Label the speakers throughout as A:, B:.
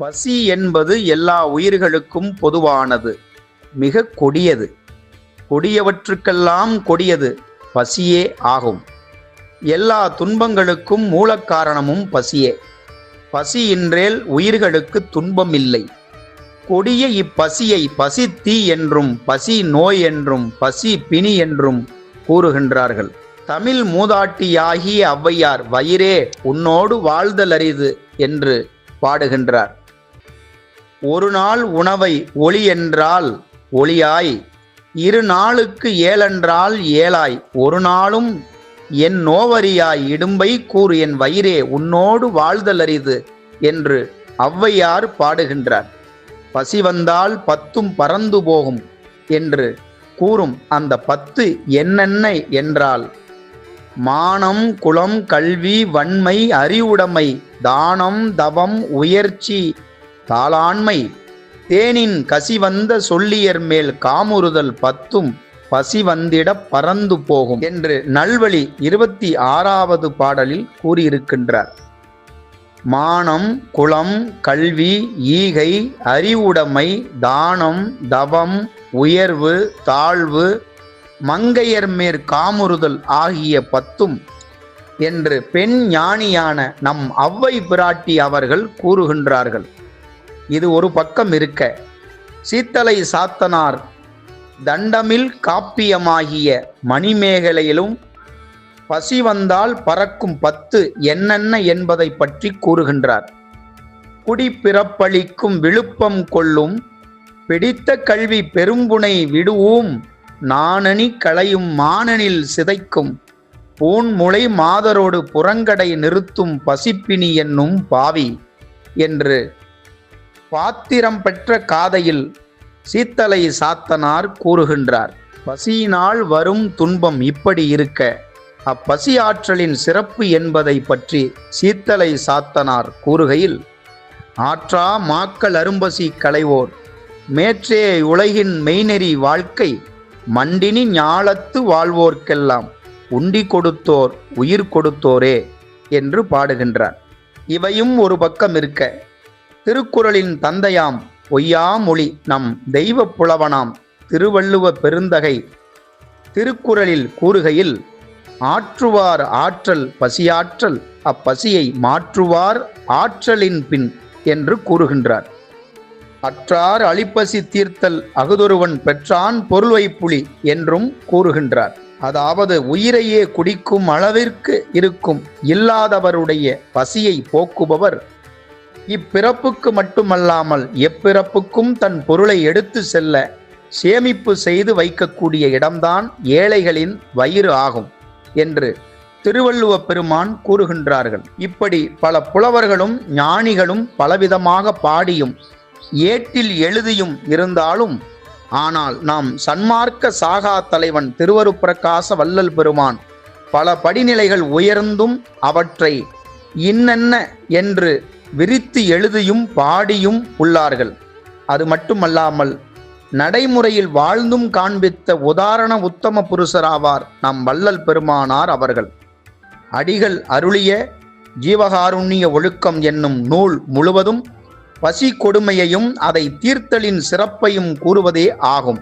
A: பசி என்பது எல்லா உயிர்களுக்கும் பொதுவானது. மிக கொடியது. கொடியவற்றுக்கெல்லாம் கொடியது பசியே ஆகும். எல்லா துன்பங்களுக்கும் மூலக்காரணமும் பசியே. பசியின்றேல் உயிர்களுக்கு துன்பம் இல்லை கொடிய இப்பசியை பசி தீ என்றும் பசி நோய் என்றும் பசி பிணி என்றும் கூறுகின்றார்கள். தமிழ் மூதாட்டியாகிய ஔவையார் வயிறே உன்னோடு வாழ்தல் அரிது என்று பாடுகின்றார். ஒரு நாள் உணவை ஒளி என்றால் ஒளியாய் இரு நாளுக்கு ஏழென்றால் ஏழாய் ஒரு நாளும் என் நோவரியாய் இடும்பை கூறு என் வயிறே உன்னோடு வாழ்தல் அரிது என்று ஔவையார் பாடுகின்றார். பசி வந்தால் பத்தும் பறந்து போகும் என்று கூறும் அந்த பத்து என்னென்ன என்றால் மானம் குலம் கல்வி வன்மை அறிவுடைமை தானம் தவம் உயர்ச்சி தாளாண்மை. தேனின் கசி வந்த சொல்லியர் மேல் காமுறுதல் பத்தும் பசி வந்திட பறந்து போகும் என்று நல்வழி இருபத்தி ஆறாவது பாடலில் கூறியிருக்கின்றார். மானம் குலம் கல்வி ஈகை அறிவுடைமை தானம் தவம் உயர்வு தாழ்வு மங்கையர் மேற் காமுறுதல் ஆகிய பத்தும் என்று பெண் ஞானியான நம் அவ்வை பிராட்டி அவர்கள் கூறுகின்றார்கள். இது ஒரு பக்கம் இருக்க. சீத்தலை சாத்தனார் தண்டமில் காப்பியமாகிய மணிமேகலையிலும் பசி வந்தால் பறக்கும் பத்து என்னென்ன என்பதை பற்றி கூறுகின்றார். குடிப்பிறப்பளிக்கும் விழுப்பம் கொள்ளும் பிடித்த கல்வி பெரும்புனை விடுவோம். நாணனி களையும் மானனில் சிதைக்கும் பூன்முளை மாதரோடு புறங்கடை நிறுத்தும் பசிப்பினி என்னும் பாவி என்று பாத்திரம் பெற்ற காதையில் சீத்தலை சாத்தனார் கூறுகின்றார் பசியினால் வரும் துன்பம் இப்படி இருக்க அப்பசி ஆற்றலின் சிறப்பு என்பதை பற்றி சீத்தலை சாத்தனார் கூறுகையில் ஆற்றா மாக்கள் அரும்பசி களைவோர் மேற்றே உலகின் மெய்நெறி வாழ்க்கை மண்டினி ஞாலத்து வாழ்வோர்க்கெல்லாம் உண்டி கொடுத்தோர் உயிர் கொடுத்தோரே என்று பாடுகின்றார். இவையும் ஒரு பக்கம் இருக்க திருக்குறளின் தந்தையாம் பொய்யாமொழி நம் தெய்வ புலவனாம் திருவள்ளுவ பெருந்தகை. திருக்குறளில் கூறுகையில் ஆற்றுவார் ஆற்றல் பசியாற்றல் அப்பசியை மாற்றுவார் ஆற்றலின் பின் என்று கூறுகின்றார். அற்றார் அழிப்பசி தீர்த்தல் அகுதொருவன் பெற்றான் பொருள்வை புலி என்றும் கூறுகின்றார். அதாவது உயிரையே குடிக்கும் அளவிற்கு இருக்கும் இல்லாதவருடைய பசியை போக்குபவர் இப்பிறப்புக்கு மட்டுமல்லாமல் எப்பிறப்புக்கும் தன் பொருளை எடுத்து செல்ல சேமிப்பு செய்து வைக்கக்கூடிய இடம்தான் ஏழைகளின் வயிறு ஆகும் என்று திருவள்ளுவ பெருமான் கூறுகின்றார்கள். இப்படி பல புலவர்களும் ஞானிகளும் பலவிதமாக பாடியும் ஏட்டில் எழுதியும் இருந்தாலும் ஆனால் நாம் சன்மார்க்க சாகா தலைவன் திருவருப்பிரகாச வள்ளல் பெருமான் பல படிநிலைகள் உயர்ந்தும் அவற்றை இன்னென்ன என்று விரித்து எழுதியும் பாடியும் உள்ளார்கள். அது மட்டுமல்லாமல் நடைமுறையில் வாழ்ந்தும் காண்பித்த உதாரண உத்தம புருஷராவார் நம் வள்ளல் பெருமானார் அவர்கள். அடிகள் அருளிய ஜீவகாருண்ய ஒழுக்கம் என்னும் நூல் முழுவதும் பசி கொடுமையையும் அதை தீர்த்தலின் சிறப்பையும் கூறுவதே ஆகும்.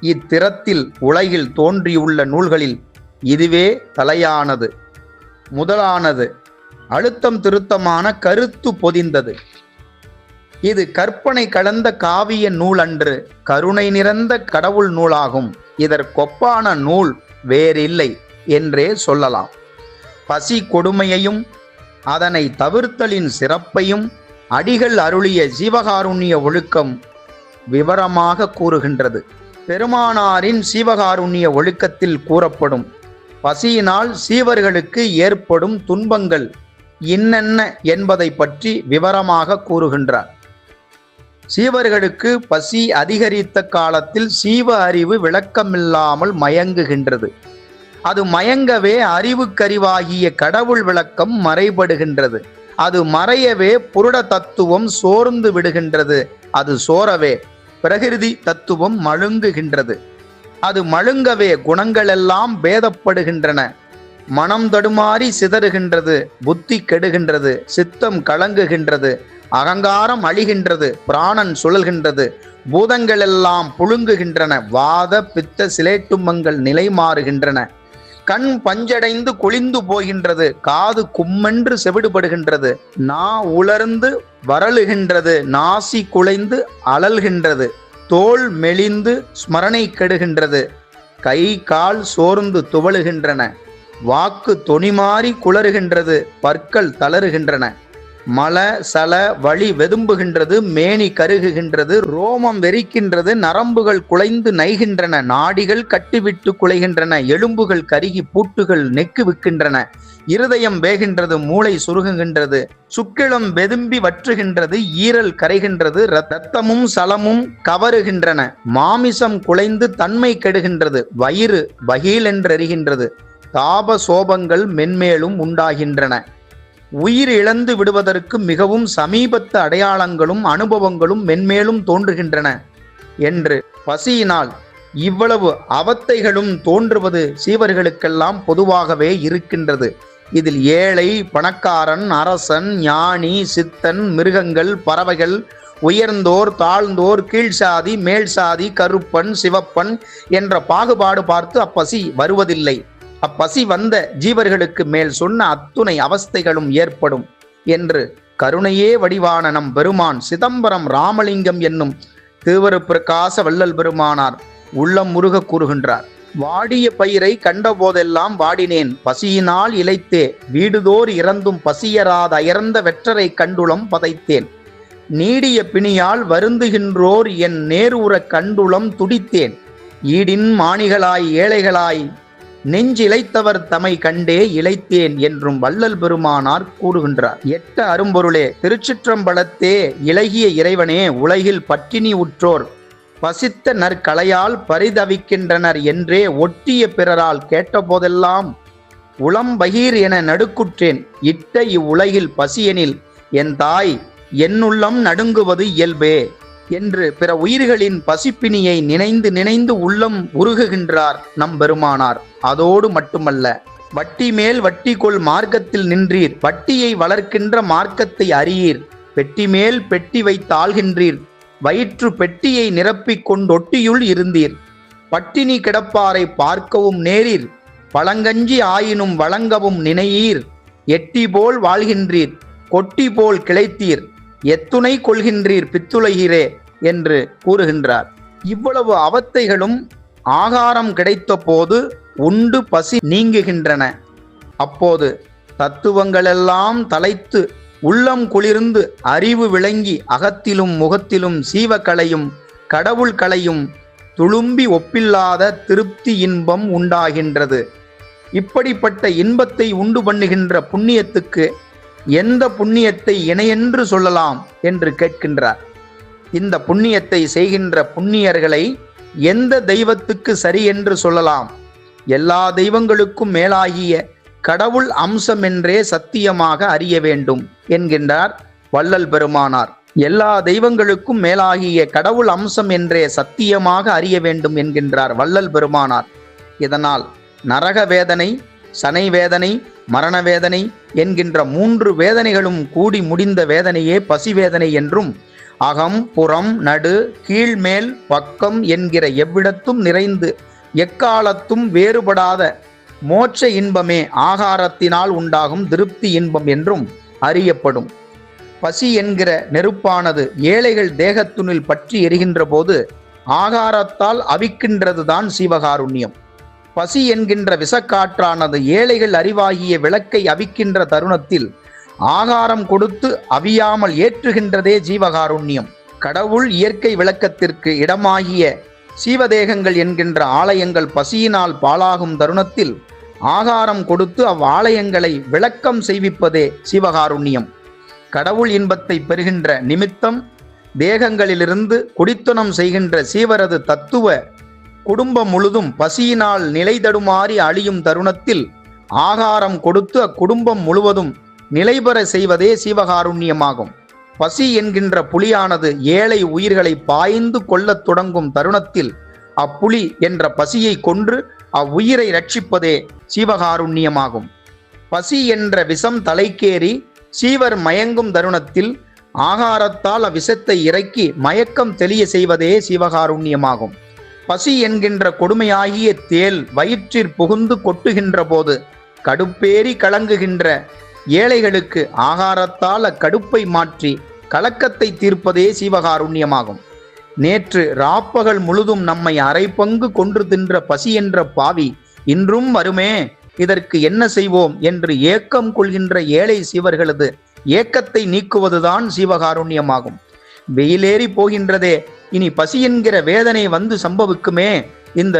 A: இத்திறத்தில் உலகில் தோன்றியுள்ள நூல்களில் இதுவே தலையானது. முதலானது அழுத்தம் திருத்தமான கருத்து பொதிந்தது. இது கற்பனை கலந்த காவிய நூல் அன்று கருணை நிறைந்த கடவுள் நூலாகும். இதற்கொப்பான நூல் வேறில்லை என்றே சொல்லலாம். பசி கொடுமையையும் அதனை தவிர்த்தலின் சிறப்பையும் அடிகள் அருளிய ஜீவகாருண்ய ஒழுக்கம் விவரமாக கூறுகின்றது. பெருமானாரின் சீவகாருண்ய ஒழுக்கத்தில் கூறப்படும். பசியினால் சீவர்களுக்கு ஏற்படும் துன்பங்கள் இன்னென்ன என்பதை பற்றி விவரமாக கூறுகின்றார். சீவர்களுக்கு பசி அதிகரித்த காலத்தில் சீவ அறிவு விளக்கமில்லாமல் மயங்குகின்றது. அது மயங்கவே அறிவுக்கறிவாகிய கடவுள் விளக்கம் மறைபடுகின்றது. அது மறையவே புருட தத்துவம் சோர்ந்து விடுகின்றது. அது சோரவே பிரகிருதி தத்துவம் மழுங்குகின்றது. அது மழுங்கவே குணங்களெல்லாம் பேதப்படுகின்றன. மனம் தடுமாறி சிதறுகின்றது புத்தி கெடுகின்றது சித்தம் கலங்குகின்றது அகங்காரம் அழிகின்றது பிராணன் சுழல்கின்றது பூதங்கள் எல்லாம் புழுங்குகின்றன வாத பித்த சிலேட்டுமங்கள் நிலை மாறுகின்றன. கண் பஞ்சடைந்து குளிந்து போகின்றது காது கும்மென்று செவிடுபடுகின்றது நா உலர்ந்து வரலுகின்றது நாசி குலைந்து அழல்கின்றது தோல் மெலிந்து ஸ்மரணை கெடுகின்றது கை கால் சோர்ந்து துவளுகின்றன. வாக்கு தொனிமாறி குளறுகின்றது பற்கள் தளறுகின்றன. மல சல வழி வெதும்புகின்றது மேனி கருகுகின்றது ரோமம் வெறிக்கின்றது நரம்புகள் குலைந்து நைகின்றன நாடிகள் கட்டிவிட்டு குலைகின்றன எலும்புகள் கருகி பூட்டுகள் நெக்கு விக்கின்றன இருதயம் வேகின்றது மூளை சுருகுகின்றது சுக்கிளம் வெதும்பி வற்றுகின்றது ஈரல் கரைகின்றது இரத்தமும் சலமும் கவருகின்றன. மாமிசம் குலைந்து தன்மை கெடுகின்றது வயிறு பகீலென்றெறிகின்றது தாப சோபங்கள் மென்மேலும் உண்டாகின்றன. உயிர் இழந்து விடுவதற்கு மிகவும் சமீபத்து அடையாளங்களும் அனுபவங்களும் மென்மேலும் தோன்றுகின்றன என்று பசியினால் இவ்வளவு அவத்தைகளும் தோன்றுவது சீவர்களுக்கெல்லாம் பொதுவாகவே இருக்கின்றது. இதில் ஏழை பணக்காரன் அரசன் ஞானி சித்தன் மிருகங்கள் பறவைகள் உயர்ந்தோர் தாழ்ந்தோர் கீழ்சாதி மேல் சாதி கருப்பன் சிவப்பன் என்ற பாகுபாடு பார்த்து அப்பசி வருவதில்லை. அப்பசி வந்த ஜீவர்களுக்கு மேல் சொன்ன அத்துணை அவஸ்தைகளும் ஏற்படும் என்று கருணையே வடிவான நம் பெருமான் சிதம்பரம் ராமலிங்கம் என்னும் திருவருப்பிரகாச வள்ளல் பெருமானார் உள்ளம் முருக கூறுகின்றார். வாடிய பயிரை கண்டபோதெல்லாம் வாடினேன். பசியினால் இழைத்தே வீடுதோர் இறந்தும் பசியராத அயர்ந்த வெற்றரை கண்டுளம் பதைத்தேன். நீடிய பிணியால் வருந்துகின்றோர் என் நேரூர கண்டுளம் துடித்தேன். ஈடின் மாணிகளாய் ஏழைகளாய் நெஞ்சிழைத்தவர் தமை கண்டே இழைத்தேன் என்றும் வள்ளல் பெருமானார் கூறுகின்றார். எட்ட அரும்பொருளே திருச்சிற்றம்பலத்தே இலகிய இறைவனே உலகில் பட்டினி உற்றோர். பசித்த நற்கலையால் பரிதவிக்கின்றனர் என்றே ஒட்டிய பிறரால் கேட்டபோதெல்லாம் உளம்பகீர் என நடுக்குற்றேன். இட்ட இவ்வுலகில் பசியெனில் என் தாய் என்னுள்ளம் நடுங்குவது இயல்பே. என்று பிற உயிர்களின் பசிப்பினியை நினைந்து நினைந்து உள்ளம் உருகுகின்றார் நம் பெருமானார். அதோடு மட்டுமல்ல வட்டி மேல் வட்டி கொள் மார்க்கத்தில் நின்றீர் வட்டியை வளர்க்கின்ற மார்க்கத்தை அறியீர் பெட்டி மேல் பெட்டி வைத்தாள்கின்றீர் வயிற்று பெட்டியை நிரப்பிக் கொண்டொட்டியுள் இருந்தீர். பட்டினி கிடப்பாரை பார்க்கவும் நேரீர் பழங்கஞ்சி ஆயினும் வழங்கவும் நினையீர் எட்டி போல் வாழ்கின்றீர் கொட்டி போல் கிளைத்தீர் எத்துணை கொள்கின்றீர் பித்துளைகிறே என்று கூறுகின்றார். இவ்வளவு அவத்தைகளும் ஆகாரம் கிடைத்த போது உண்டு பசி நீங்குகின்றன. அப்போது தத்துவங்களெல்லாம் தலைத்து உள்ளம் குளிர்ந்து அறிவு விளங்கி அகத்திலும் முகத்திலும் சீவக்கலையும் கடவுள் கலையும் துளும்பி ஒப்பில்லாத திருப்தி இன்பம் உண்டாகின்றது. இப்படிப்பட்ட இன்பத்தை உண்டு பண்ணுகின்ற புண்ணியத்துக்கு எந்த புண்ணியத்தை இணையென்று சொல்லலாம் என்று கேட்கின்றார். இந்த புண்ணியத்தை செய்கின்ற புண்ணியர்களை எந்த தெய்வத்துக்கு சரி என்று சொல்லலாம்? எல்லா தெய்வங்களுக்கும் மேலாகிய கடவுள் அம்சம் என்றே சத்தியமாக அறிய வேண்டும் என்கின்றார் வள்ளல் பெருமானார். எல்லா தெய்வங்களுக்கும் மேலாகிய கடவுள் அம்சம் என்றே சத்தியமாக அறிய வேண்டும் என்கின்றார் வள்ளல் பெருமானார். இதனால் நரக வேதனை சனை வேதனை மரண வேதனை என்கின்ற மூன்று வேதனைகளும் கூடி முடிந்த வேதனையே பசி வேதனை என்றும் அகம் புறம் நடு கீழ்மேல் பக்கம் என்கிற எவ்விடத்தும் நிறைந்து எக்காலத்தும் வேறுபடாத மோட்ச இன்பமே ஆகாரத்தினால் உண்டாகும் திருப்தி இன்பம் என்றும் அறியப்படும். பசி என்கிற நெருப்பானது ஏழைகள் தேகத்துணில் பற்றி எரிகின்ற போது ஆகாரத்தால் அவிக்கின்றதுதான் சிவகாருண்யம். பசி என்கின்ற விசக்காற்றானது ஏழைகள் அறிவாகிய விளக்கை அவிக்கின்ற தருணத்தில் ஆகாரம் கொடுத்து அவியாமல் ஏற்றுகின்றதே ஜீவகாருண்யம். கடவுள் இயற்கை விளக்கத்திற்கு இடமாகிய சீவதேகங்கள் என்கின்ற ஆலயங்கள் பசியினால் பாழாகும் தருணத்தில் ஆகாரம் கொடுத்து அவ்வாலயங்களை விளக்கம் செய்விப்பதே சிவகாருண்யம். கடவுள் இன்பத்தை பெறுகின்ற நிமித்தம் தேகங்களிலிருந்து குடித்தனம் செய்கின்ற சீவரது தத்துவ குடும்பம் முழுதும் பசியினால் நிலை தடுமாறி அழியும் தருணத்தில் ஆகாரம் கொடுத்து அக்குடும்பம் முழுவதும் நிலைபெற செய்வதே சிவகாருண்யமாகும். பசி என்கின்ற புலியானது ஏழை உயிர்களை பாய்ந்து கொள்ளத் தொடங்கும் தருணத்தில் அப்புலி என்ற பசியை கொன்று அவ்வுயிரை ரட்சிப்பதே சிவகாருண்யமாகும். பசி என்ற விஷம் தலைக்கேறி சீவர் மயங்கும் தருணத்தில் ஆகாரத்தால் அவ்விசத்தை இறக்கி மயக்கம் தெளிய செய்வதே சிவகாருண்யமாகும். பசி என்கின்ற கொடுமையாகிய தேல் வயிற்றிற் புகுந்து கொட்டுகின்ற போது கடுப்பேறி கலங்குகின்ற ஏழைகளுக்கு ஆகாரத்தால் அக்கடுப்பை மாற்றி கலக்கத்தை தீர்ப்பதே சிவகாருண்யமாகும். நேற்று ராப்பகல் முழுதும் நம்மை அரை பங்கு கொன்று தின்ற பசி என்ற பாவி இன்றும் வருமே இதற்கு என்ன செய்வோம் என்று ஏக்கம் கொள்கின்ற ஏழை சிவர்களது ஏக்கத்தை நீக்குவதுதான் சிவகாருண்யமாகும். வெயிலேறி போகின்றதே இனி பசி என்கிற வேதனை வந்து சம்பவிக்குமே. இந்த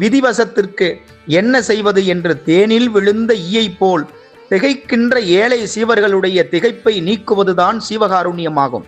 A: விதிவசத்திற்கு என்ன செய்வது என்று தேனில் விழுந்த ஈயை போல் திகைக்கின்ற ஏழை சீவர்களுடைய திகைப்பை நீக்குவதுதான் சிவகாருண்யமாகும்.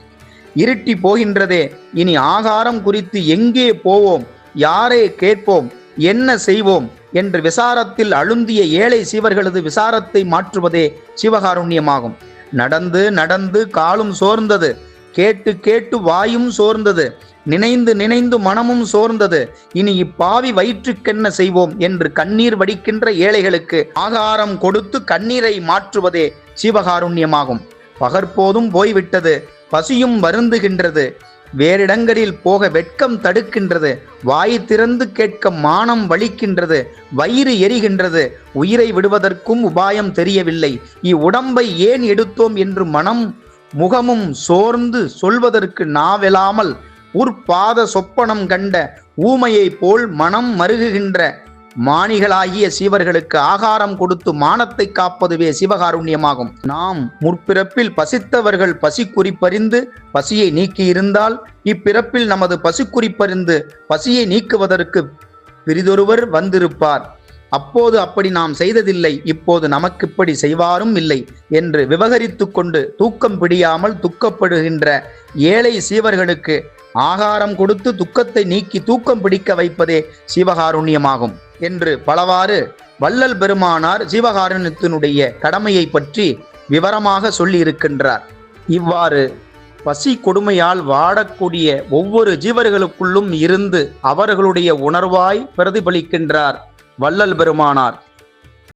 A: இருட்டி போகின்றதே இனி ஆகாரம் குறித்து எங்கே போவோம் யாரே கேட்போம் என்ன செய்வோம் என்று விசாரத்தில் அழுந்திய ஏழை சீவர்களது விசாரத்தை மாற்றுவதே சிவகாருண்யமாகும். நடந்து நடந்து காலும் சோர்ந்தது கேட்டு கேட்டு வாயும் சோர்ந்தது நினைந்து நினைந்து மனமும் சோர்ந்தது. இனி இப்பாவி வயிற்றுக்கென்ன செய்வோம் என்று கண்ணீர் வடிக்கின்ற ஏழைகளுக்கு ஆகாரம் கொடுத்து கண்ணீரை மாற்றுவதே சிவகாருண்யமாகும். பகற்போதும் போய்விட்டது பசியும் வருந்துகின்றது. வேறிடங்களில் போக வெட்கம் தடுக்கின்றது. வாய் திறந்து கேட்க மானம் வலிக்கின்றது. வயிறு எரிகின்றது. உயிரை விடுவதற்கும் உபாயம் தெரியவில்லை. இவ்வுடம்பை ஏன் எடுத்தோம் என்று மனம் முகமும் சோர்ந்து சொல்வதற்கு நாவெலாமல் உற்பாத சொப்பனம் கண்ட ஊமையைப் போல் மனம் மருகுகின்ற மானிகளாகிய சீவர்களுக்கு ஆகாரம் கொடுத்து மானத்தை காப்பதுவே சிவகாருண்யமாகும். நாம் முற்பிறப்பில் பசித்தவர்கள் பசி குறிப்பறிந்து பசியை நீக்கியிருந்தால் இப்பிறப்பில் நமது பசி குறிப்பறிந்து பசியை நீக்குவதற்கு பிரிதொருவர் வந்திருப்பார். அப்போது அப்படி நாம் செய்ததில்லை இப்போது நமக்கு இப்படி செய்வாரும் இல்லை என்று விவகரித்து கொண்டு தூக்கம் பிடியாமல் துக்கப்படுகின்ற ஏழை சீவர்களுக்கு ஆகாரம் கொடுத்து துக்கத்தை நீக்கி தூக்கம் பிடிக்க வைப்பதே சிவகாருண்யமாகும் என்று பலவாறு வள்ளல் பெருமானார் சிவகாருண்யத்தினுடைய கடமையை பற்றி விவரமாக சொல்லியிருக்கின்றார். இவ்வாறு பசி கொடுமையால் வாடக்கூடிய ஒவ்வொரு ஜீவர்களுக்குள்ளும் இருந்து அவர்களுடைய உணர்வாய் பிரதிபலிக்கின்றார் வள்ளல் பெருமானார்.